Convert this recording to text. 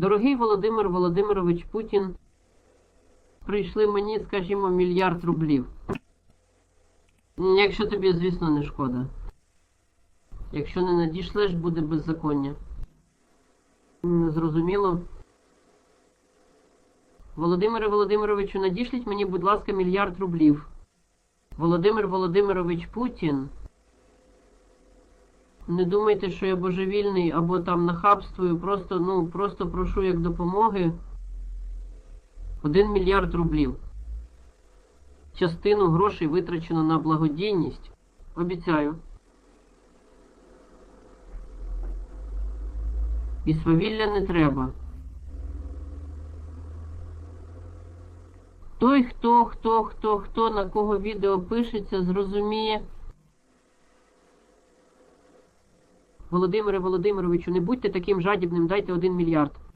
Дорогий Володимир Володимирович Путін, прийшли мені, скажімо, мільярд рублів. Якщо тобі, звісно, не шкода. Якщо не надішлеш, буде беззаконня. Зрозуміло. Володимире Володимировичу, надішліть мені, будь ласка, мільярд рублів. Володимир Володимирович Путін. Не думайте, що я божевільний або там нахабствую. Просто, ну, просто прошу як допомоги. Один мільярд рублів. Частину грошей витрачено на благодійність. Обіцяю. І свавілля не треба. Той, хто, хто, хто, хто, на кого відео пишеться, зрозуміє. Володимире Володимировичу, не будьте таким жадібним, дайте один мільярд.